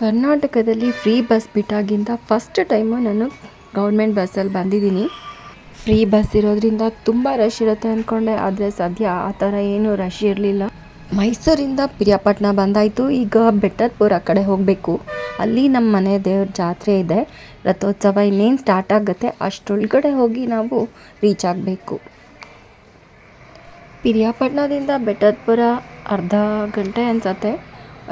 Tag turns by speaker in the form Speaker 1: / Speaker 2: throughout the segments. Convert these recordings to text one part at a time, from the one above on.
Speaker 1: ಕರ್ನಾಟಕದಲ್ಲಿ free bus ಬಿಟ್ಟಾಗಿಂದ first time ನಾನು ಗೌರ್ಮೆಂಟ್ ಬಸ್ಸಲ್ಲಿ ಬಂದಿದ್ದೀನಿ. ಫ್ರೀ ಬಸ್ ಇರೋದ್ರಿಂದ ತುಂಬ ರಶ್ ಇರುತ್ತೆ ಅಂದ್ಕೊಂಡೆ ಆದರೆ ಸದ್ಯ ಆ ಥರ ಏನೂ ರಶ್ ಇರಲಿಲ್ಲ. ಮೈಸೂರಿಂದ ಪಿರಿಯಾಪಟ್ಟಣ ಬಂದಾಯಿತು, ಈಗ ಬೆಟ್ಟದಪುರ ಕಡೆ ಹೋಗಬೇಕು. ಅಲ್ಲಿ ನಮ್ಮ ಮನೆ ದೇವ್ರ ಜಾತ್ರೆ ಇದೆ, ರಥೋತ್ಸವ ಇನ್ನೇನು ಸ್ಟಾರ್ಟ್ ಆಗುತ್ತೆ ಅಷ್ಟರೊಳಗಡೆ ಹೋಗಿ ನಾವು ರೀಚ್ ಆಗಬೇಕು. ಪಿರಿಯಾಪಟ್ಟಣದಿಂದ ಬೆಟ್ಟದಪುರ ಅರ್ಧ ಗಂಟೆ ಅನ್ಸತ್ತೆ.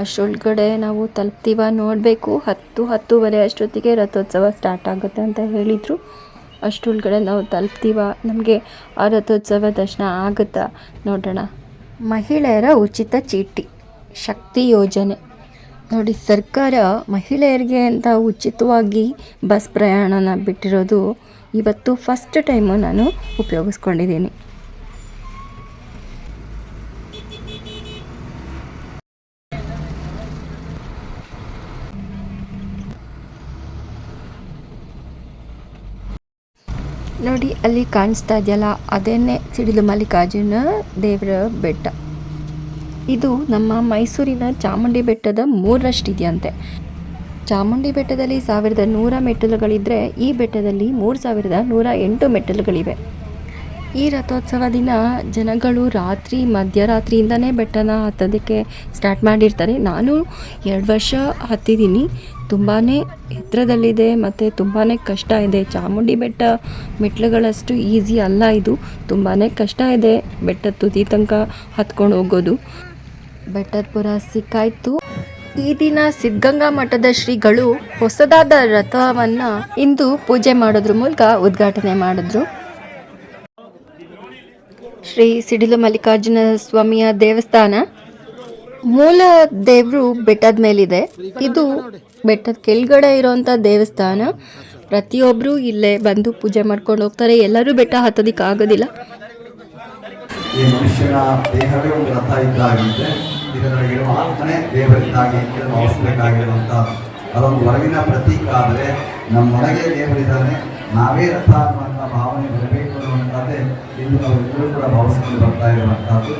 Speaker 1: ಅಷ್ಟರೊಳಗಡೆ ನಾವು ತಲುಪ್ತೀವ ನೋಡಬೇಕು. ಹತ್ತು, ಹತ್ತುವರೆ ಅಷ್ಟೊತ್ತಿಗೆ ರಥೋತ್ಸವ ಸ್ಟಾರ್ಟ್ ಆಗುತ್ತೆ ಅಂತ ಹೇಳಿದರು. ಅಷ್ಟರೊಳಗಡೆ ನಾವು ತಲುಪ್ತೀವ. ನಮಗೆ ಆ ರಥೋತ್ಸವ ದರ್ಶನ ಆಗುತ್ತಾ ನೋಡೋಣ. ಮಹಿಳೆಯರ ಉಚಿತ ಚೀಟಿ, ಶಕ್ತಿ ಯೋಜನೆ. ನೋಡಿ, ಸರ್ಕಾರ ಮಹಿಳೆಯರಿಗೆ ಅಂತ ಉಚಿತವಾಗಿ ಬಸ್ ಪ್ರಯಾಣನ ಬಿಟ್ಟಿರೋದು ಇವತ್ತು ಫಸ್ಟ್ ಟೈಮು ನಾನು ಉಪಯೋಗಿಸ್ಕೊಂಡಿದ್ದೀನಿ. ನೋಡಿ, ಅಲ್ಲಿ ಕಾಣಿಸ್ತಾ ಇದೆಯಲ್ಲ ಅದೇನೇ ಸಿಡಿಲು ಮಲ್ಲಿಕಾರ್ಜುನ ದೇವರ ಬೆಟ್ಟ. ಇದು ನಮ್ಮ ಮೈಸೂರಿನ ಚಾಮುಂಡಿ ಬೆಟ್ಟದ ಮೂರರಷ್ಟಿದೆಯಂತೆ. ಚಾಮುಂಡಿ ಬೆಟ್ಟದಲ್ಲಿ ಸಾವಿರದ ನೂರ ಮೆಟ್ಟಲುಗಳಿದ್ದರೆ ಈ ಬೆಟ್ಟದಲ್ಲಿ ಮೂರು ಸಾವಿರದ ನೂರ ಎಂಟು ಮೆಟ್ಟಿಲುಗಳಿವೆ. ಈ ರಥೋತ್ಸವ ದಿನ ಜನಗಳು ರಾತ್ರಿ, ಮಧ್ಯರಾತ್ರಿಯಿಂದನೇ ಬೆಟ್ಟನ ಹತ್ತೋದಕ್ಕೆ ಸ್ಟಾರ್ಟ್ ಮಾಡಿರ್ತಾರೆ. ನಾನು ಎರಡು ವರ್ಷ ಹತ್ತಿದ್ದೀನಿ. ತುಂಬಾ ಎತ್ತರದಲ್ಲಿದೆ ಮತ್ತು ತುಂಬಾ ಕಷ್ಟ ಇದೆ. ಚಾಮುಂಡಿ ಬೆಟ್ಟ ಮೆಟ್ಲುಗಳಷ್ಟು ಈಸಿ ಅಲ್ಲ ಇದು. ತುಂಬಾ ಕಷ್ಟ ಇದೆ ಬೆಟ್ಟದ ತುದಿ ತನಕ ಹತ್ಕೊಂಡು ಹೋಗೋದು. ಬೆಟ್ಟದ ಪುರ ಸಿಕ್ಕಾಯಿತು. ಈ ದಿನ ಸಿದ್ಧಗಂಗಾ ಮಠದ ಶ್ರೀಗಳು ಹೊಸದಾದ ರಥವನ್ನು ಇಂದು ಪೂಜೆ ಮಾಡೋದ್ರ ಮೂಲಕ ಉದ್ಘಾಟನೆ ಮಾಡಿದ್ರು. ಶ್ರೀ ಸಿಡಿಲು ಮಲ್ಲಿಕಾರ್ಜುನ ಸ್ವಾಮಿಯ ದೇವಸ್ಥಾನ. ಮೂಲ ದೇವರು ಬೆಟ್ಟದ ಮೇಲಿದೆ. ಇದು ಬೆಟ್ಟದ ಕೆಳಗಡೆ ಇರುವಂಥ ದೇವಸ್ಥಾನ. ಪ್ರತಿಯೊಬ್ಬರು ಇಲ್ಲೇ ಬಂದು ಪೂಜೆ ಮಾಡ್ಕೊಂಡು ಹೋಗ್ತಾರೆ. ಎಲ್ಲರೂ ಬೆಟ್ಟ ಹತ್ತೋದಿಕ್ಕೆ ಆಗೋದಿಲ್ಲ.
Speaker 2: ಈ ಮನುಷ್ಯನ ದೇಹವೇ ಒಂದು ರಥ ಇದ್ದಾಗಿದೆ ಇದರೊಳಗಿರುವ ಆತ್ಮನೇ ದೇವರಿದ್ದಾಗಿ ಅಂತ ಭಾವಿಸಬೇಕಾಗಿರುವಂತ ಅದೊಂದು ಹೊರಗಿನ ಪ್ರತೀಕ. ಆದರೆ ನಮ್ಮೊಳಗೆ ದೇವರಿದ್ದಾನೆ. ನಾವೇ ರಥ ಅನ್ನುವಂಥ ಭಾವನೆ ಬರಬೇಕು. ಅನ್ನುವಂಥದ್ದೇ ಇಂದು ನಾವು ಎಲ್ಲರೂ ಕೂಡ ಭಾವಿಸಿಕೊಂಡು ಬರ್ತಾ ಇರುವಂತಹದ್ದು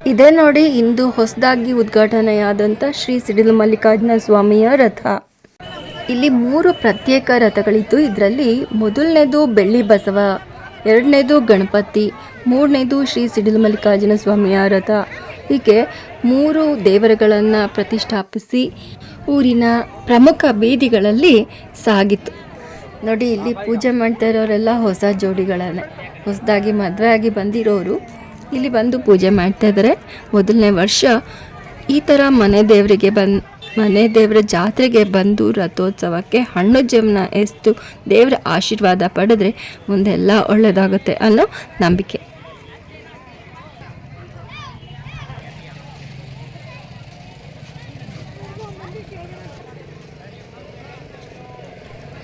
Speaker 1: ಇದೇ ನೋಡಿ ಇಂದು ಹೊಸದಾಗಿ ಉದ್ಘಾಟನೆಯಾದಂಥ ಶ್ರೀ ಸಿಡಿಲು ಮಲ್ಲಿಕಾರ್ಜುನ ಸ್ವಾಮಿಯ ರಥ. ಇಲ್ಲಿ ಮೂರು ಪ್ರತ್ಯೇಕ ರಥಗಳಿದ್ದು, ಇದರಲ್ಲಿ ಮೊದಲನೇದು ಬೆಳ್ಳಿ ಬಸವ. ಎರಡನೇದು ಗಣಪತಿ, ಮೂರನೇದು ಶ್ರೀ ಸಿಡಿಲು ಮಲ್ಲಿಕಾರ್ಜುನ ಸ್ವಾಮಿಯ ರಥ. ಹೀಗೆ ಮೂರು ದೇವರುಗಳನ್ನು ಪ್ರತಿಷ್ಠಾಪಿಸಿ ಊರಿನ ಪ್ರಮುಖ ಬೀದಿಗಳಲ್ಲಿ ಸಾಗಿತು. ನೋಡಿ, ಇಲ್ಲಿ ಪೂಜೆ ಮಾಡ್ತಾ ಇರೋರೆಲ್ಲ ಹೊಸ ಜೋಡಿಗಳನ್ನೇ. ಹೊಸದಾಗಿ ಮದುವೆ ಆಗಿ ಬಂದಿರೋರು ಇಲ್ಲಿ ಬಂದು ಪೂಜೆ ಮಾಡ್ತಾ ಇದ್ದಾರೆ ಮೊದಲನೇ ವರ್ಷ ಈ ಥರ ಮನೆ ದೇವರಿಗೆ ಬಂದು ಮನೆ ದೇವರ ಜಾತ್ರೆಗೆ ಬಂದು ರಥೋತ್ಸವಕ್ಕೆ ಹಣ್ಣು ಜಮ್ನ ಎಸ್ತು ದೇವರ ಆಶೀರ್ವಾದ ಪಡೆದ್ರೆ ಮುಂದೆಲ್ಲ ಒಳ್ಳೆಯದಾಗುತ್ತೆ ಅನ್ನೋ ನಂಬಿಕೆ.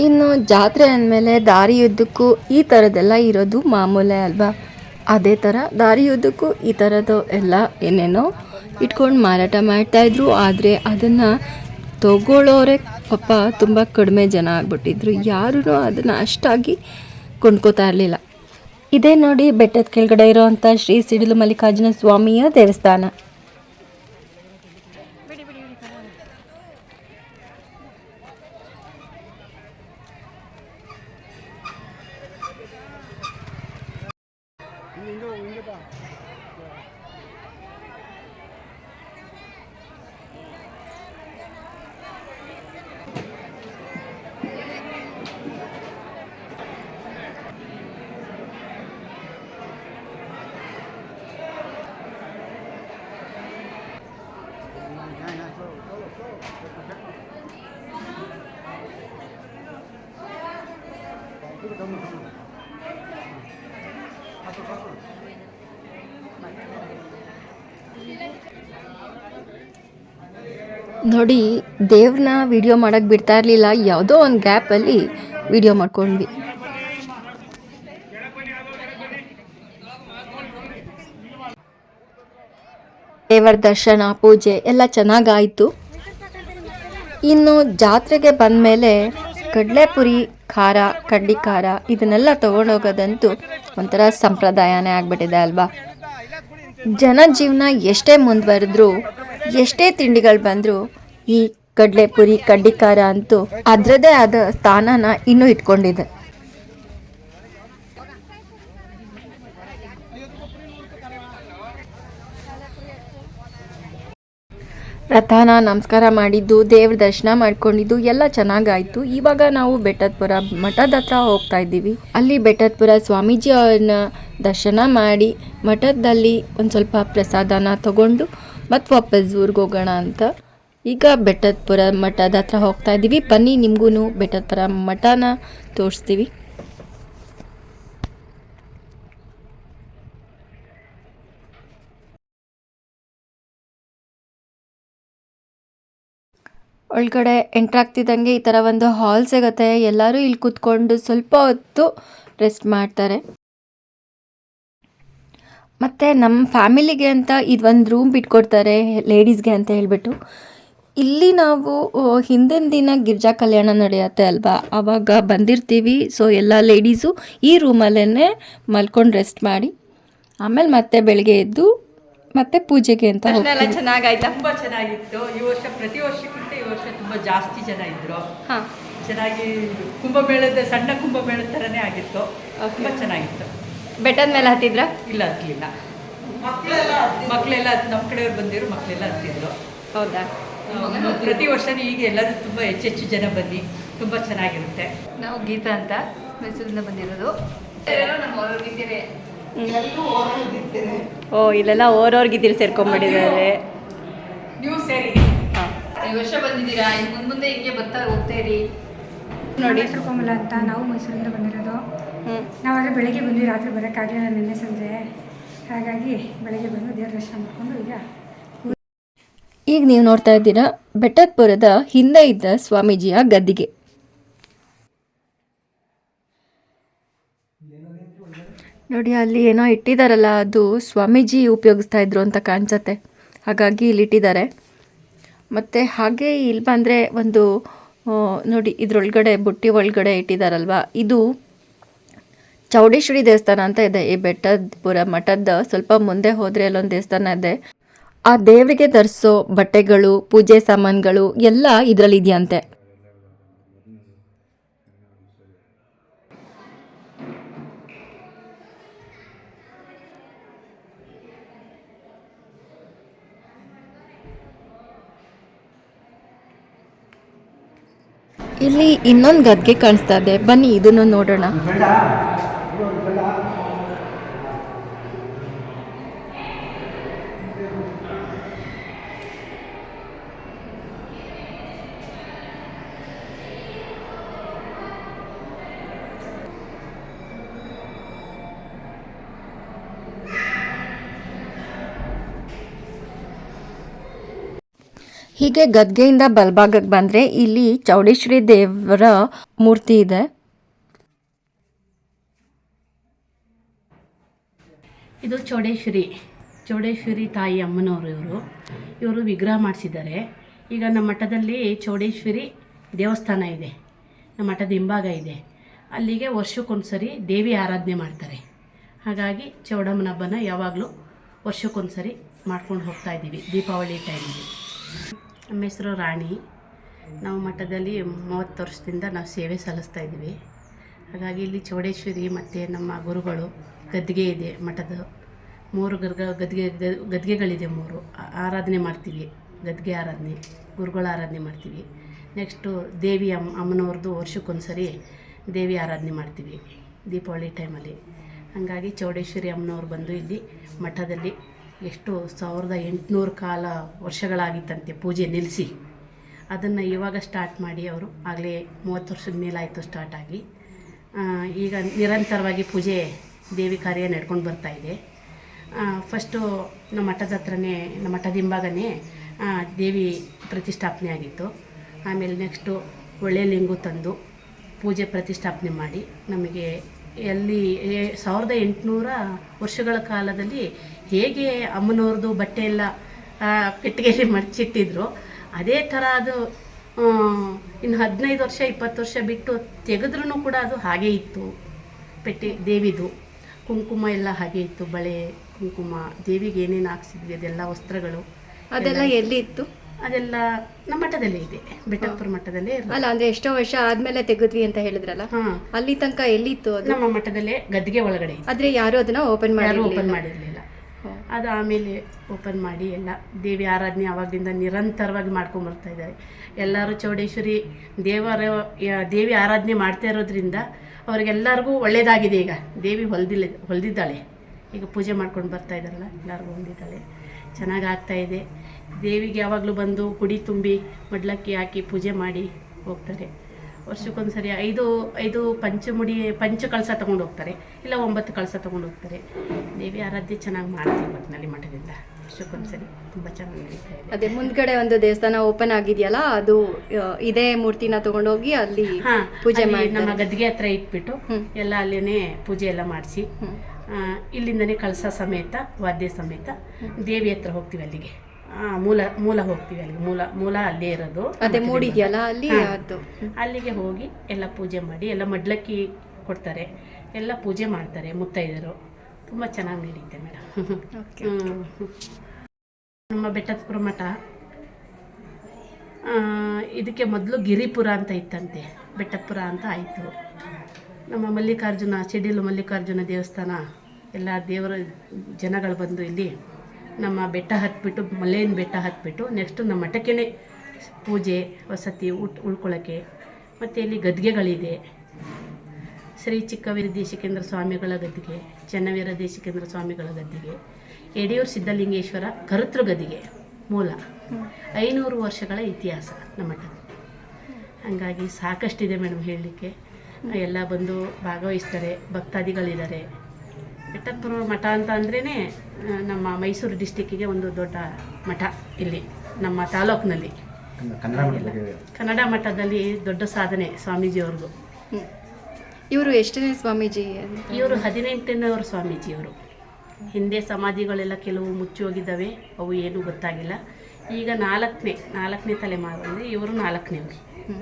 Speaker 1: ಇನ್ನು ಜಾತ್ರೆ ಅಂದಮೇಲೆ ದಾರಿಯುದ್ದಕ್ಕೂ ಈ ಥರದ್ದೆಲ್ಲ ಇರೋದು ಮಾಮೂಲೆ ಅಲ್ವಾ? ಅದೇ ಥರ ದಾರಿಯುದ್ದಕ್ಕೂ ಈ ಥರದ್ದು ಎಲ್ಲ ಏನೇನೋ ಇಟ್ಕೊಂಡು ಮಾರಾಟ ಮಾಡ್ತಾಯಿದ್ರು ಆದರೆ ಅದನ್ನು ತಗೊಳ್ಳೋರೆ ಪಾಪ ತುಂಬ ಕಡಿಮೆ ಜನ ಆಗ್ಬಿಟ್ಟಿದ್ರು. ಯಾರೂ ಅದನ್ನು ಅಷ್ಟಾಗಿ ಕೊಂಡ್ಕೋತಾ ಇರಲಿಲ್ಲ. ಇದೇ ನೋಡಿ ಬೆಟ್ಟದ ಕೆಳಗಡೆ ಇರೋವಂಥ ಶ್ರೀ ಸಿಡಿಲು ಮಲ್ಲಿಕಾರ್ಜುನ ಸ್ವಾಮಿಯ ದೇವಸ್ಥಾನ. ನೋಡಿ ದೇವ್ರನ್ನ ವಿಡಿಯೋ ಮಾಡೋಕ್ಕೆ ಬಿಡ್ತಾ ಇರಲಿಲ್ಲ, ಯಾವುದೋ ಒಂದು ಗ್ಯಾಪಲ್ಲಿ ವಿಡಿಯೋ ಮಾಡ್ಕೊಂಡ್ವಿ. ದೇವರ ದರ್ಶನ, ಪೂಜೆ ಎಲ್ಲ ಚೆನ್ನಾಗಾಯಿತು ಇನ್ನು ಜಾತ್ರೆಗೆ ಬಂದಮೇಲೆ ಕಡಲೆಪುರಿ, ಖಾರ ಕಡ್ಡಿ ಖಾರ ಇದನ್ನೆಲ್ಲ ತಗೊಂಡೋಗೋದಂತೂ ಒಂಥರ ಸಂಪ್ರದಾಯನೇ ಆಗಿಬಿಟ್ಟಿದೆ ಅಲ್ವಾ? ಜನ ಜೀವನ ಎಷ್ಟೇ ಮುಂದುವರೆದ್ರೂ, ಎಷ್ಟೇ ತಿಂಡಿಗಳು ಬಂದರೂ ಈ ಕಡಲೆಪುರಿ ಕಡ್ಡಿ ಖಾರ ಅಂತೂ ಅದರದೇ ಆದ ಸ್ಥಾನನ ಇನ್ನೂ ಇಟ್ಕೊಂಡಿದೆ. ರಥನ ನಮಸ್ಕಾರ ಮಾಡಿದ್ದು, ದೇವ್ರ ದರ್ಶನ ಮಾಡ್ಕೊಂಡಿದ್ದು, ಎಲ್ಲ ಚೆನ್ನಾಗಾಯ್ತು. ಇವಾಗ ನಾವು ಬೆಟ್ಟದಪುರ ಮಠದ ಹತ್ರ ಹೋಗ್ತಾ ಇದ್ದೀವಿ. ಅಲ್ಲಿ ಬೆಟ್ಟದಪುರ ಸ್ವಾಮೀಜಿ ಅವ್ರನ್ನ ದರ್ಶನ ಮಾಡಿ, ಮಠದಲ್ಲಿ ಒಂದು ಸ್ವಲ್ಪ ಪ್ರಸಾದನ ತಗೊಂಡು ಮತ್ತೆ ವಾಪಸ್ ಊರಿಗೆ ಹೋಗೋಣ ಅಂತ. ಈಗ ಬೆಟ್ಟದಪುರ ಮಠದ ಹತ್ರ ಹೋಗ್ತಾ ಇದ್ದೀವಿ. ಬನ್ನಿ ನಿಮಗೂ ಬೆಟ್ಟದಪುರ ಮಠನ ತೋರಿಸ್ತೀವಿ. ಒಳಗಡೆ ಎಂಟ್ರ್ ಆಗ್ತಿದ್ದಂಗೆ ಈ ಥರ ಒಂದು ಹಾಲ್ ಸಿಗುತ್ತೆ ಎಲ್ಲರೂ ಇಲ್ಲಿ ಕೂತ್ಕೊಂಡು ಸ್ವಲ್ಪ ಹೊತ್ತು ರೆಸ್ಟ್ ಮಾಡ್ತಾರೆ. ಮತ್ತು ನಮ್ಮ ಫ್ಯಾಮಿಲಿಗೆ ಅಂತ ಇದೊಂದು ರೂಮ್ ಬಿಟ್ಕೊಡ್ತಾರೆ ಲೇಡೀಸ್ಗೆ ಅಂತ ಹೇಳ್ಬಿಟ್ಟು. ಇಲ್ಲಿ ನಾವು ಹಿಂದಿನ ದಿನ ಗಿರ್ಜಾ ಕಲ್ಯಾಣ ನಡೆಯುತ್ತೆ ಅಲ್ವಾ? ಆವಾಗ ಬಂದಿರ್ತೀವಿ. ಸೊ ಎಲ್ಲ ಲೇಡೀಸು ಈ ರೂಮಲ್ಲೇ ಮಲ್ಕೊಂಡು ರೆಸ್ಟ್ ಮಾಡಿ ಆಮೇಲೆ ಮತ್ತೆ ಬೆಳಗ್ಗೆ ಎದ್ದು ಮತ್ತೆ ಪೂಜೆಗೆ ಅಂತ ಚೆನ್ನಾಗಾಯ್ತು?
Speaker 3: ತುಂಬ ಚೆನ್ನಾಗಿತ್ತು. ಈ ವರ್ಷ ಪ್ರತಿ ವರ್ಷಕ್ಕೂ ವರ್ಷ ತುಂಬ ಜಾಸ್ತಿ ಜನ ಇದ್ರು.
Speaker 1: ಹಾಂ.
Speaker 3: ಚೆನ್ನಾಗಿ ಕುಂಭಮೇಳದ ಸಣ್ಣ ಕುಂಭಮೇಳದ ಥರನೇ ಆಗಿತ್ತು. ತುಂಬ ಚೆನ್ನಾಗಿತ್ತು.
Speaker 1: ಬೆಟ್ಟದ ಮೇಲೆ ಹತ್ತಿದ್ರ?
Speaker 3: ಇಲ್ಲ ಹತ್ತಲಿಲ್ಲ ಮಕ್ಕಳೆಲ್ಲ ನಮ್ಮ ಕಡೆಯವ್ರು ಬಂದಿರು ಮಕ್ಕಳೆಲ್ಲ ಹತ್ತಿದ್ರು.
Speaker 1: ಹೌದಾ?
Speaker 3: ಪ್ರತಿ ವರ್ಷನೂ ಈಗ ಎಲ್ಲರೂ ತುಂಬ ಹೆಚ್ಚೆಚ್ಚು ಜನ ಬನ್ನಿ ತುಂಬ ಚೆನ್ನಾಗಿರುತ್ತೆ.
Speaker 4: ನಾವು ಗೀತಾ ಅಂತ ಮೈಸೂರಿಂದ ಬಂದಿರೋದು.
Speaker 1: ಓ ಇಲ್ಲೆಲ್ಲ ಓರೋರ್ಗಿದ್ದೀರಿ ಸೇರ್ಕೊಂಡ್ಬಿಟ್ಟಿದ್ದಾರೆ
Speaker 3: ನೀವು ಸೇರಿ.
Speaker 4: ವರ್ಷ ಬಂದಿದ್ದೀರಾ? ಇನ್ನು ಮುಂದೆ ಮುಂದೆ ಹಿಂಗೆ ಬರ್ತಾ ಹೋಗ್ತಾ ಇರಿ?
Speaker 5: ನೋಡಿ. ಹೆಸರು ಕೋಮಲ ಅಂತ ನಾವು ಮೈಸೂರಿಂದ ಬಂದಿರೋದು. ನಾವೆಲ್ಲ ಬೆಳಗ್ಗೆ ಬಂದ್ವಿ ರಾತ್ರಿ ಬರೋಕ್ಕಾಗಲಿಲ್ಲ ನಿನ್ನೆ ಸಂಜೆ. ಹಾಗಾಗಿ ಬೆಳಗ್ಗೆ ಬಂದು ದೇವ್ರ ದರ್ಶನ ಮಾಡ್ಕೊಂಡು ಈಗ
Speaker 1: ಈಗ ನೀವು ನೋಡ್ತಾ ಇದ್ದೀರಾ ಬೆಟ್ಟದಪುರದ ಹಿಂದೆ ಇದ್ದ ಸ್ವಾಮೀಜಿಯ ಗದ್ದಿಗೆ. ನೋಡಿ ಅಲ್ಲಿ ಏನೋ ಇಟ್ಟಿದಾರಲ್ಲ ಅದು ಸ್ವಾಮೀಜಿ ಉಪಯೋಗಿಸ್ತಾ ಇದ್ರು ಅಂತ ಕಾಣಿಸತ್ತೆ. ಹಾಗಾಗಿ ಇಲ್ಲಿ ಇಟ್ಟಿದ್ದಾರೆ. ಮತ್ತು ಹಾಗೆ ಇಲ್ಲಿ ಬಂದರೆ ಒಂದು ನೋಡಿ, ಇದರೊಳಗಡೆ ಬುಟ್ಟಿ ಒಳಗಡೆ ಇಟ್ಟಿದ್ದಾರಲ್ವ ಇದು ಚೌಡೇಶ್ವರಿ ದೇವಸ್ಥಾನ ಅಂತ ಇದೆ. ಈ ಬೆಟ್ಟದ ಪುರ ಮಠದ ಸ್ವಲ್ಪ ಮುಂದೆ ಹೋದರೆ ಅಲ್ಲೊಂದು ದೇವಸ್ಥಾನ ಇದೆ. ಆ ದೇವರಿಗೆ ಧರಿಸೋ ಬಟ್ಟೆಗಳು, ಪೂಜೆ ಸಾಮಾನುಗಳು ಎಲ್ಲ ಇದರಲ್ಲಿ ಇದೆಯಂತೆ ಇಲ್ಲಿ ಇನ್ನೊಂದು ಗದ್ಗೆ ಕಾಣಿಸ್ತಾ ಇದೆ. ಬನ್ನಿ ಇದನ್ನು ನೋಡೋಣ. ಹೀಗೆ ಗದ್ಗೆಯಿಂದ ಬಲಭಾಗಕ್ಕೆ ಬಂದರೆ ಇಲ್ಲಿ ಚೌಡೇಶ್ವರಿ ದೇವರ ಮೂರ್ತಿ ಇದೆ.
Speaker 6: ಇದು ಚೌಡೇಶ್ವರಿ ಚೌಡೇಶ್ವರಿ ತಾಯಿ ಅಮ್ಮನವರು ಇವರು. ಇವರು ವಿಗ್ರಹ ಮಾಡಿಸಿದ್ದಾರೆ. ಈಗ ನಮ್ಮ ಮಠದಲ್ಲಿ ಚೌಡೇಶ್ವರಿ ದೇವಸ್ಥಾನ ಇದೆ. ನಮ್ಮ ಮಠದ ಹಿಂಭಾಗ ಇದೆ. ಅಲ್ಲಿಗೆ ವರ್ಷಕ್ಕೊಂದ್ಸರಿ ದೇವಿ ಆರಾಧನೆ ಮಾಡ್ತಾರೆ. ಹಾಗಾಗಿ ಚೌಡಮ್ಮನ ಹಬ್ಬನ ಯಾವಾಗಲೂ ವರ್ಷಕ್ಕೊಂದ್ಸರಿ ಮಾಡ್ಕೊಂಡು ಹೋಗ್ತಾ ಇದ್ದೀವಿ ದೀಪಾವಳಿ ಟೈಮಲ್ಲಿ ನಮ್ಮ ಹೆಸರು ರಾಣಿ. ನಾವು ಮಠದಲ್ಲಿ ಮೂವತ್ತು ವರ್ಷದಿಂದ ನಾವು ಸೇವೆ ಸಲ್ಲಿಸ್ತಾ ಇದ್ದೀವಿ. ಹಾಗಾಗಿ ಇಲ್ಲಿ ಚೌಡೇಶ್ವರಿ ಮತ್ತು ನಮ್ಮ ಗುರುಗಳು ಗದ್ದಿಗೆ ಇದೆ ಮಠದ. ಮೂರು ಗರ್ಗ ಗದ್ಗೆ ಗದ್ಗೆಗಳಿದೆ ಮೂರು. ಆರಾಧನೆ ಮಾಡ್ತೀವಿ. ಗದ್ಗೆ ಆರಾಧನೆ, ಗುರುಗಳ ಆರಾಧನೆ ಮಾಡ್ತೀವಿ. ನೆಕ್ಸ್ಟು ದೇವಿ ಅಮ್ಮ ಅಮ್ಮನವ್ರದ್ದು ವರ್ಷಕ್ಕೊಂದ್ಸರಿ ದೇವಿ ಆರಾಧನೆ ಮಾಡ್ತೀವಿ ದೀಪಾವಳಿ ಟೈಮಲ್ಲಿ ಹಾಗಾಗಿ ಚೌಡೇಶ್ವರಿ ಅಮ್ಮನವ್ರು ಬಂದು ಇಲ್ಲಿ ಮಠದಲ್ಲಿ ಎಷ್ಟು ಸಾವಿರದ ಎಂಟುನೂರು ಕಾಲ ವರ್ಷಗಳಾಗಿತ್ತಂತೆ ಪೂಜೆ ನಿಲ್ಲಿಸಿ. ಅದನ್ನು ಇವಾಗ ಸ್ಟಾರ್ಟ್ ಮಾಡಿ ಅವರು. ಆಗಲೇ ಮೂವತ್ತು ವರ್ಷದ ಮೇಲಾಯಿತು ಸ್ಟಾರ್ಟ್ ಆಗಿ. ಈಗ ನಿರಂತರವಾಗಿ ಪೂಜೆ ದೇವಿ ಕಾರ್ಯ ನಡ್ಕೊಂಡು ಬರ್ತಾ ಇದೆ. ಫಸ್ಟು ನಮ್ಮ ಮಠದ ಹತ್ರನೇ, ನಮ್ಮ ಮಠದ ಹಿಂಭಾಗನೇ ದೇವಿ ಪ್ರತಿಷ್ಠಾಪನೆ ಆಗಿತ್ತು. ಆಮೇಲೆ ನೆಕ್ಸ್ಟು ಒಳ್ಳೆ ಲಿಂಗು ತಂದು ಪೂಜೆ ಪ್ರತಿಷ್ಠಾಪನೆ ಮಾಡಿ. ನಮಗೆ ಎಲ್ಲಿ ಸಾವಿರದ ಎಂಟುನೂರ ವರ್ಷಗಳ ಕಾಲದಲ್ಲಿ ಹೇಗೆ ಅಮ್ಮನವ್ರದ್ದು ಬಟ್ಟೆ ಎಲ್ಲ ಪೆಟ್ಟಿಗೆಯಲ್ಲಿ ಮಡಚಿಟ್ಟಿದ್ರು. ಅದೇ ಥರ ಅದು ಇನ್ನು ಹದಿನೈದು ವರ್ಷ ಇಪ್ಪತ್ತು ವರ್ಷ ಬಿಟ್ಟು ತೆಗೆದ್ರೂ ಕೂಡ ಅದು ಹಾಗೇ ಇತ್ತು. ಪೆಟ್ಟಿ ದೇವಿದು ಕುಂಕುಮ ಎಲ್ಲ ಹಾಗೆ ಇತ್ತು ಬಳೆ ಕುಂಕುಮ ದೇವಿಗೆ ಏನೇನು ಹಾಕ್ಸಿದ್ವಿ ಅದೆಲ್ಲ ವಸ್ತ್ರಗಳು.
Speaker 1: ಅದೆಲ್ಲ ಎಲ್ಲಿ ಇತ್ತು?
Speaker 6: ಅದೆಲ್ಲ ನಮ್ಮ ಮಠದಲ್ಲೇ ಇದೆ ಬೆಟ್ಟಪುರ ಮಠದಲ್ಲೇ ಇರಲ್ಲ
Speaker 1: ಅಲ್ಲ ಅಂದ್ರೆ ಎಷ್ಟೋ ವರ್ಷ ಆದ್ಮೇಲೆ ತೆಗೆದ್ವಿ ಅಂತ ಹೇಳಿದ್ರಲ್ಲ?
Speaker 6: ಹಾ.
Speaker 1: ಅಲ್ಲಿ ತನಕ ಎಲ್ಲಿತ್ತು
Speaker 6: ನಮ್ಮ ಮಠದಲ್ಲೇ ಗದ್ದಿಗೆ ಒಳಗಡೆ
Speaker 1: ಆದ್ರೆ ಯಾರು ಅದನ್ನ ಓಪನ್ ಮಾಡಿ
Speaker 6: ಓಪನ್ ಮಾಡಿರಲಿಲ್ಲ. ಅದು ಆಮೇಲೆ ಓಪನ್ ಮಾಡಿ ಎಲ್ಲ ದೇವಿ ಆರಾಧನೆ ಆವಾಗಿಂದ ನಿರಂತರವಾಗಿ ಮಾಡ್ಕೊಂಡು ಬರ್ತಾ ಇದ್ದಾರೆ. ಎಲ್ಲರೂ ಚೌಡೇಶ್ವರಿ ದೇವರ ದೇವಿ ಆರಾಧನೆ ಮಾಡ್ತಾ ಇರೋದ್ರಿಂದ ಅವ್ರಿಗೆಲ್ಲರಿಗೂ ಒಳ್ಳೇದಾಗಿದೆ ಈಗ. ದೇವಿ ಹೊಲ್ದಿಲ್ಲ ಹೊಲ್ದಿದ್ದಾಳೆ. ಈಗ ಪೂಜೆ ಮಾಡ್ಕೊಂಡು ಬರ್ತಾ ಇದ್ದಾರಲ್ಲ, ಎಲ್ಲರಿಗೂ ಹೊಂದಿದ್ದಾಳೆ ಚೆನ್ನಾಗಿ ಆಗ್ತಾ ಇದೆ. ದೇವಿಗೆ ಯಾವಾಗಲೂ ಬಂದು ಕುಡಿ ತುಂಬಿ, ಮಡ್ಲಕ್ಕಿ ಹಾಕಿ ಪೂಜೆ ಮಾಡಿ ಹೋಗ್ತಾರೆ. ವರ್ಷಕ್ಕೊಂದ್ಸರಿ ಐದು ಐದು ಪಂಚಮುಡಿ ಪಂಚ ಕಳಸ ತಗೊಂಡು ಹೋಗ್ತಾರೆ. ಇಲ್ಲ ಒಂಬತ್ತು ಕಳಸ ತಗೊಂಡು ಹೋಗ್ತಾರೆ. ದೇವಿ ಆರಾಧ್ಯ ಚೆನ್ನಾಗಿ ಮಾಡ್ತೀವಿ ಒಟ್ಟಿನಲ್ಲಿ ಮಠದಿಂದ. ವರ್ಷಕ್ಕೊಂದ್ಸರಿ ತುಂಬ ಚೆನ್ನಾಗಿ ನಡೀತಾ ಇದೆ.
Speaker 1: ಅದೇ ಮುಂದ್ಗಡೆ ಒಂದು ದೇವಸ್ಥಾನ ಓಪನ್ ಆಗಿದೆಯಲ್ಲ ಅದು ಇದೇ ಮೂರ್ತಿನ ತಗೊಂಡೋಗಿ ಅಲ್ಲಿ
Speaker 6: ಹಾ
Speaker 1: ಪೂಜೆ ಮಾಡಿ
Speaker 6: ನಮ್ಮ ಗದ್ದಿಗೆ ಹತ್ರ ಇಟ್ಬಿಟ್ಟು ಎಲ್ಲ ಅಲ್ಲೇ ಪೂಜೆ ಎಲ್ಲ ಮಾಡಿಸಿ. ಇಲ್ಲಿಂದನೇ ಕಳಸ ಸಮೇತ ವಾದ್ಯ ಸಮೇತ ದೇವಿ ಹತ್ರ ಹೋಗ್ತೀವಿ ಅಲ್ಲಿಗೆ. ಮೂಲ ಮೂಲ ಹೋಗ್ತೀವಿ ಅಲ್ಲಿಗೆ. ಮೂಲ ಮೂಲ ಅಲ್ಲೇ ಇರೋದು.
Speaker 1: ಅದೇ ಮೂಡಿದೆಯಲ್ಲ ಅಲ್ಲಿ. ಅದು
Speaker 6: ಅಲ್ಲಿಗೆ ಹೋಗಿ ಎಲ್ಲ ಪೂಜೆ ಮಾಡಿ ಎಲ್ಲ ಮಡ್ಲಕ್ಕಿ ಕೊಡ್ತಾರೆ. ಎಲ್ಲ ಪೂಜೆ ಮಾಡ್ತಾರೆ ಮುತ್ತೈದರು ತುಂಬ ಚೆನ್ನಾಗಿ ನಡೀತೆ ಮೇಡಮ್. ನಮ್ಮ ಬೆಟ್ಟದಪುರ ಮಠ. ಇದಕ್ಕೆ ಮೊದಲು ಗಿರಿಪುರ ಅಂತ ಇತ್ತಂತೆ. ಬೆಟ್ಟಪುರ ಅಂತ ಆಯಿತು. ನಮ್ಮ ಮಲ್ಲಿಕಾರ್ಜುನ ಶಿಡಿಲು ಮಲ್ಲಿಕಾರ್ಜುನ ದೇವಸ್ಥಾನ. ಎಲ್ಲ ದೇವರ ಜನಗಳು ಬಂದು ಇಲ್ಲಿ ನಮ್ಮ ಬೆಟ್ಟ ಹತ್ಬಿಟ್ಟು ಮಲ್ಲೇನ ಬೆಟ್ಟ ಹತ್ಬಿಟ್ಟು ನೆಕ್ಸ್ಟು ನಮ್ಮ ಮಠಕ್ಕೇ ಪೂಜೆ, ವಸತಿ ಉಟ್ ಉಳ್ಕೊಳ್ಳೋಕ್ಕೆ ಮತ್ತು ಇಲ್ಲಿ ಗದ್ಗೆಗಳಿದೆ. ಶ್ರೀ ಚಿಕ್ಕವೀರ ದೇಶಿಕೇಂದ್ರ ಸ್ವಾಮಿಗಳ ಗದ್ದಿಗೆ, ಚೆನ್ನವೀರ ದೇಶಿಕೇಂದ್ರ ಸ್ವಾಮಿಗಳ ಗದ್ದಿಗೆ ಯಡಿಯೂರು ಸಿದ್ಧಲಿಂಗೇಶ್ವರ ಕರುತೃ ಗದ್ದಿಗೆ ಮೂಲ. ಐನೂರು ವರ್ಷಗಳ ಇತಿಹಾಸ ನಮ್ಮ ಮಠ ಹಾಗಾಗಿ ಸಾಕಷ್ಟಿದೆ ಮೇಡಮ್ ಹೇಳಲಿಕ್ಕೆ. ಎಲ್ಲ ಬಂದು ಭಾಗವಹಿಸ್ತಾರೆ, ಭಕ್ತಾದಿಗಳಿದ್ದಾರೆ. ಬೆಟ್ಟಪುರ ಮಠ ಅಂತ ಅಂದ್ರೇ ನಮ್ಮ ಮೈಸೂರು ಡಿಸ್ಟಿಕ್ಕಿಗೆ ಒಂದು ದೊಡ್ಡ ಮಠ ಇಲ್ಲಿ ನಮ್ಮ ತಾಲೂಕಿನಲ್ಲಿ.
Speaker 2: ಕನ್ನಡ
Speaker 6: ಮಠದಲ್ಲಿ ದೊಡ್ಡ ಸಾಧನೆ ಸ್ವಾಮೀಜಿಯವ್ರದ್ದು
Speaker 1: ಇವರು ಎಷ್ಟನೇ ಸ್ವಾಮೀಜಿ ಅಂತ?
Speaker 6: ಇವರು ಹದಿನೆಂಟನೇವರು ಸ್ವಾಮೀಜಿಯವರು ಹಿಂದೆ ಸಮಾಧಿಗಳೆಲ್ಲ ಕೆಲವು ಮುಚ್ಚಿ ಹೋಗಿದ್ದಾವೆ ಅವು ಏನೂ ಗೊತ್ತಾಗಿಲ್ಲ. ಈಗ ನಾಲ್ಕನೇ ನಾಲ್ಕನೇ ತಲೆಮಾರು ಅಂದರೆ ಇವರು ನಾಲ್ಕನೇವರು.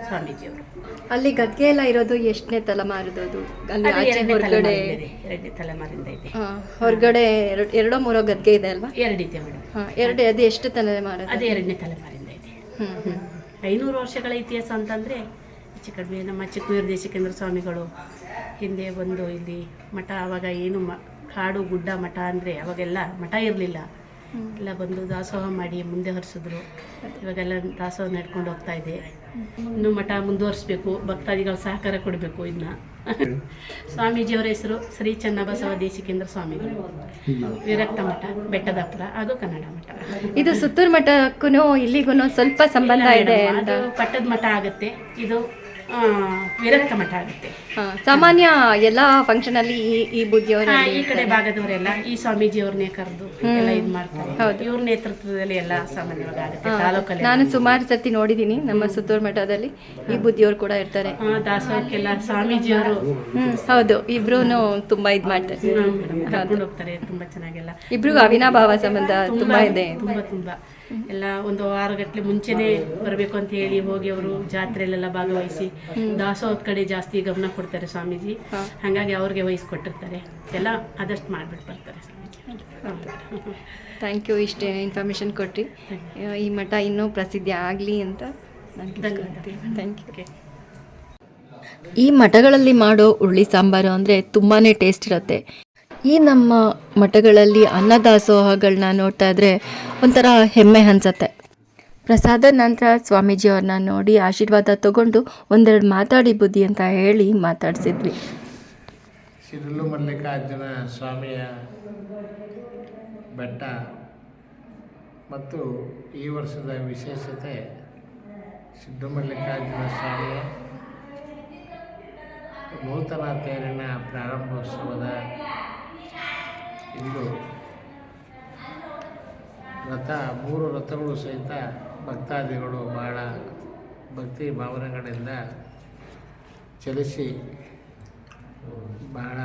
Speaker 6: ಸ್ವಾಮೀಜಿಯವರು.
Speaker 1: ಅಲ್ಲಿ ಗದ್ಗೆ ಎಲ್ಲ ಇರೋದು ಎಷ್ಟನೇ ತಲೆಮಾರದು ಅದು? ಅಲ್ಲಿ
Speaker 6: ಅದು
Speaker 1: ಆಚೆ
Speaker 6: ಎರಡನೇ
Speaker 1: ಹೊರಗಡೆ
Speaker 6: ತಲೆಮಾರಿಂದ ಇದೆ ಎರಡನೇ ತಲೆಮಾರಿಂದ ಇದೆ.
Speaker 1: ಹೊರಗಡೆ ಎರಡು ಎರಡೋ ಮೂರೋ ಗದ್ಗೆ ಇದೆ ಅಲ್ವಾ?
Speaker 6: ಎರಡಿದೆ ಮೇಡಮ್.
Speaker 1: ಎರಡೇ ಎರಡು ಅದು ಎಷ್ಟು ತಲೆಮಾರ
Speaker 6: ಅದು ಎರಡನೇ ತಲೆಮಾರಿಂದ ಇದೆ.
Speaker 1: ಹ್ಮ್ ಹ್ಮ್.
Speaker 6: ಐನೂರು ವರ್ಷಗಳ ಇತಿಹಾಸ ಅಂತಂದರೆ ಹೆಚ್ಚು ಕಡಿಮೆ ನಮ್ಮ ಚಿಕ್ಕೂರು ದೇಶಿಕೇಂದ್ರ ಸ್ವಾಮಿಗಳು ಹಿಂದೆ ಬಂದು ಇಲ್ಲಿ ಮಠ ಅವಾಗ ಏನು ಮ ಕಾಡು ಗುಡ್ಡ ಮಠ ಅಂದರೆ ಅವಾಗೆಲ್ಲ ಮಠ ಇರಲಿಲ್ಲ. ಎಲ್ಲ ಬಂದು ದಾಸೋಹ ಮಾಡಿ ಮುಂದೆ ಹರಿಸಿದ್ರು. ಇವಾಗೆಲ್ಲ ದಾಸೋಹ ನಡ್ಕೊಂಡು ಹೋಗ್ತಾ ಇದೆ. ಇನ್ನು ಮಠ ಮುಂದುವರಿಸಬೇಕು ಭಕ್ತಾದಿಗಳ ಸಹಕಾರ ಕೊಡಬೇಕು ಇದನ್ನ ಸ್ವಾಮೀಜಿಯವರ ಹೆಸರು ಶ್ರೀ ಚನ್ನಬಸವ ದೇಶಿಕೇಂದ್ರ ಸ್ವಾಮಿಗಳು. ವಿರಕ್ತ ಮಠ ಬೆಟ್ಟದಪುರ ಅದು ಕನ್ನಡ ಮಠ.
Speaker 1: ಇದು ಸುತ್ತೂರು ಮಠಕ್ಕೂ ಇಲ್ಲಿಗೂ ಸ್ವಲ್ಪ ಸಂಬಂಧ ಇದೆ
Speaker 6: ಪಟ್ಟದ ಮಠ ಆಗುತ್ತೆ. ಇದು ವಿರಕ್ತ ಮಠ ಆಗುತ್ತೆ.
Speaker 1: ಸಾಮಾನ್ಯ ಎಲ್ಲ ಫಂಕ್ಷನ್ ಅಲ್ಲಿ ಈ ಬುದ್ಧಿಯವರ
Speaker 6: ಈ ಕಡೆ ಭಾಗದವರೆಲ್ಲ ಈ ಸ್ವಾಮೀಜಿಯವ್ರನ್ನೇ ಕರೆದು ಎಲ್ಲ ಇದು ಮಾಡ್ತಾರೆ. ಇವ್ರ ನೇತೃತ್ವದಲ್ಲಿ ಎಲ್ಲ ಸಾಮಾನ್ಯವಾಗಿ ಆಗುತ್ತೆ ತಾಲೂಕಲ್ಲಿ
Speaker 1: ನಾನು ಸುಮಾರು ಸರ್ತಿ ನೋಡಿದ್ದೀನಿ ನಮ್ಮ ಸುತ್ತೂರು ಮಠದಲ್ಲಿ ಈ ಬುದ್ಧಿಯವರು ಕೂಡ ಇರ್ತಾರೆ.
Speaker 6: ದಾಸೋಹಕ್ಕೆಲ್ಲ ಸ್ವಾಮೀಜಿಯವರು.
Speaker 1: ಹೌದು ಇಬ್ರು ತುಂಬಾ ಇದ್ ಮಾಡ್ತಾರೆ.
Speaker 6: ಕರ್ಕೊಂಡು ಹೋಗ್ತಾರೆ ತುಂಬಾ ಚೆನ್ನಾಗೆಲ್ಲ.
Speaker 1: ಇಬ್ರಿಗೂ ಅವಿನಾಭಾವ ಸಂಬಂಧ ತುಂಬಾ ಇದೆ.
Speaker 6: ತುಂಬಾ ತುಂಬಾ. ಎಲ್ಲ ಒಂದು ವಾರಗಟ್ಲೆ ಮುಂಚೆನೆ ಬರಬೇಕು ಅಂತ ಹೇಳಿ ಹೋಗಿ ಅವರು ಜಾತ್ರೆಯಲ್ಲೆಲ್ಲ ಭಾಗವಹಿಸಿ ದಾಸೋಹದ ಕಡೆ ಜಾಸ್ತಿ ಗಮನ ಕೊಡ್ತಾರೆ ಸ್ವಾಮೀಜಿ. ಹಾಗಾಗಿ ಅವ್ರಿಗೆ ವಹಿಸ್ಕೊಟ್ಟಿರ್ತಾರೆ. ಎಲ್ಲ ಆದಷ್ಟು ಮಾಡ್ಬಿಟ್ಟು ಬರ್ತಾರೆ ಸ್ವಾಮೀಜಿ.
Speaker 1: ಥ್ಯಾಂಕ್ ಯು ಇಷ್ಟೇ ಇನ್ಫಾರ್ಮೇಶನ್ ಕೊಟ್ಟಿ ಈ ಮಠ ಇನ್ನೂ ಪ್ರಸಿದ್ಧಿ ಆಗಲಿ ಅಂತ ಥ್ಯಾಂಕ್ ಯು ಈ ಮಠಗಳಲ್ಲಿ ಮಾಡೋ ಉರುಳಿ ಸಾಂಬಾರು ಅಂದರೆ ತುಂಬಾ ಟೇಸ್ಟ್ ಇರುತ್ತೆ. ಈ ನಮ್ಮ ಮಠಗಳಲ್ಲಿ ಅನ್ನದಾಸೋಹಗಳನ್ನ ನೋಡ್ತಾ ಇದ್ರೆ ಒಂಥರ ಹೆಮ್ಮೆ ಅನ್ಸತ್ತೆ. ಪ್ರಸಾದ ನಂತರ ಸ್ವಾಮೀಜಿಯವ್ರನ್ನ ನೋಡಿ ಆಶೀರ್ವಾದ ತಗೊಂಡು ಒಂದೆರಡು ಮಾತಾಡಿ ಬುದ್ಧಿ ಅಂತ ಹೇಳಿ ಮಾತಾಡಿಸಿದ್ವಿ.
Speaker 7: ಶಿರಲು ಮಲ್ಲಿಕಾರ್ಜುನ ಸ್ವಾಮಿಯ ಬೆಟ್ಟ ಮತ್ತು ಈ ವರ್ಷದ ವಿಶೇಷತೆ ಸಿದ್ದು ಮಲ್ಲಿಕಾರ್ಜುನ ಸ್ವಾಮಿಯ ನೂತನ ತೇರಿನ ಪ್ರಾರಂಭೋತ್ಸವದ ಇಂದು ರಥ, ಮೂರು ರಥಗಳು ಸಹಿತ ಭಕ್ತಾದಿಗಳು ಬಹಳ ಭಕ್ತಿ ಭಾವನೆಗಳಿಂದ ಚಲಿಸಿ ಬಹಳ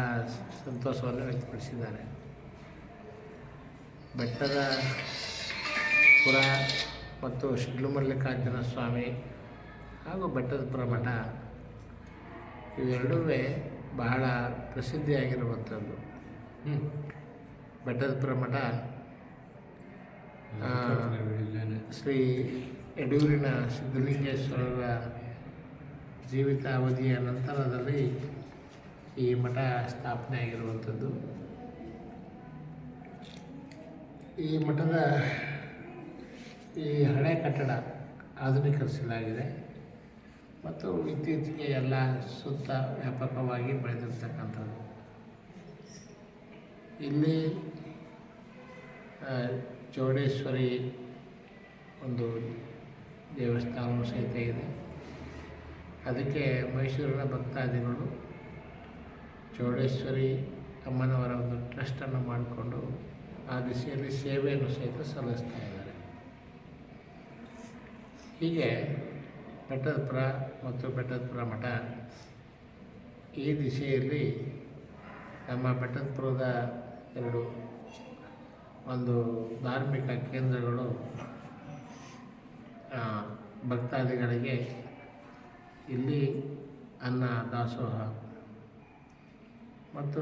Speaker 7: ಸಂತೋಷವನ್ನು ವ್ಯಕ್ತಪಡಿಸಿದ್ದಾರೆ. ಬೆಟ್ಟದ ಪುರ ಮತ್ತು ಶಿಡ್ಲು ಮಲ್ಲಿಕಾರ್ಜುನ ಸ್ವಾಮಿ ಹಾಗೂ ಬೆಟ್ಟದಪುರ ಮಠ ಇವೆರಡೂ ಬಹಳ ಪ್ರಸಿದ್ಧಿಯಾಗಿರುವಂಥದ್ದು. ಬೆಟ್ಟದಪುರ ಮಠ ಶ್ರೀ ಯಡೂರಿನ ಸಿದ್ಧಲಿಂಗೇಶ್ವರರ ಜೀವಿತಾವಧಿಯ ನಂತರದಲ್ಲಿ ಈ ಮಠ ಸ್ಥಾಪನೆ ಆಗಿರುವಂಥದ್ದು. ಈ ಮಠದ ಈ ಹಳೆ ಕಟ್ಟಡ ಆಧುನೀಕರಿಸಲಾಗಿದೆ. ಮತ್ತು ಇತ್ತೀಚೆಗೆ ಎಲ್ಲ ಸುತ್ತ ವ್ಯಾಪಕವಾಗಿ ಬೆಳೆದಿರ್ತಕ್ಕಂಥದ್ದು. ಇಲ್ಲಿ ಚೌಡೇಶ್ವರಿ ಒಂದು ದೇವಸ್ಥಾನವೂ ಸಹಿತ ಇದೆ. ಅದಕ್ಕೆ ಮೈಸೂರಿನ ಭಕ್ತಾದಿಗಳು ಚೌಡೇಶ್ವರಿ ಅಮ್ಮನವರ ಒಂದು ಟ್ರಸ್ಟನ್ನು ಮಾಡಿಕೊಂಡು ಆ ದಿಸೆಯಲ್ಲಿ ಸೇವೆಯನ್ನು ಸಹಿತ ಸಲ್ಲಿಸ್ತಾ ಇದ್ದಾರೆ. ಹೀಗೆ ಬೆಟ್ಟದಪುರ ಮತ್ತು ಬೆಟ್ಟದಪುರ ಮಠ ಈ ದಿಸೆಯಲ್ಲಿ ನಮ್ಮ ಬೆಟ್ಟದಪುರದ ಎರಡು ಒಂದು ಧಾರ್ಮಿಕ ಕೇಂದ್ರಗಳು ಭಕ್ತಾದಿಗಳಿಗೆ ಇಲ್ಲಿ ಅನ್ನ, ದಾಸೋಹ ಮತ್ತು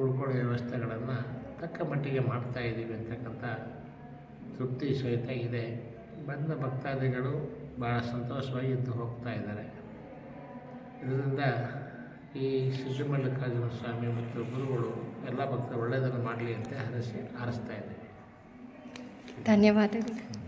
Speaker 7: ಉಳ್ಕೊಳ್ಳೋ ವ್ಯವಸ್ಥೆಗಳನ್ನು ತಕ್ಕ ಮಟ್ಟಿಗೆ ಮಾಡ್ತಾ ಇದ್ದೀವಿ ಅಂತಕ್ಕಂಥ ತೃಪ್ತಿ ಸಹಿತ ಇದೆ. ಬಂದ ಭಕ್ತಾದಿಗಳು ಭಾಳ ಸಂತೋಷವಾಗಿ ಇದ್ದು ಹೋಗ್ತಾ ಇದ್ದಾರೆ. ಇದರಿಂದ ಈ ಸಿದ್ದಮಲ್ಲಿಕಾರ್ಜುನ ಸ್ವಾಮಿ ಮತ್ತು ಗುರುಗಳು ಎಲ್ಲ ಭಕ್ತರು ಒಳ್ಳೆಯದನ್ನು ಮಾಡಲಿ ಅಂತ ಹರಸಿ ಹಾರಿಸ್ತಾ ಇದ್ದೇವೆ
Speaker 1: ಧನ್ಯವಾದಗಳು.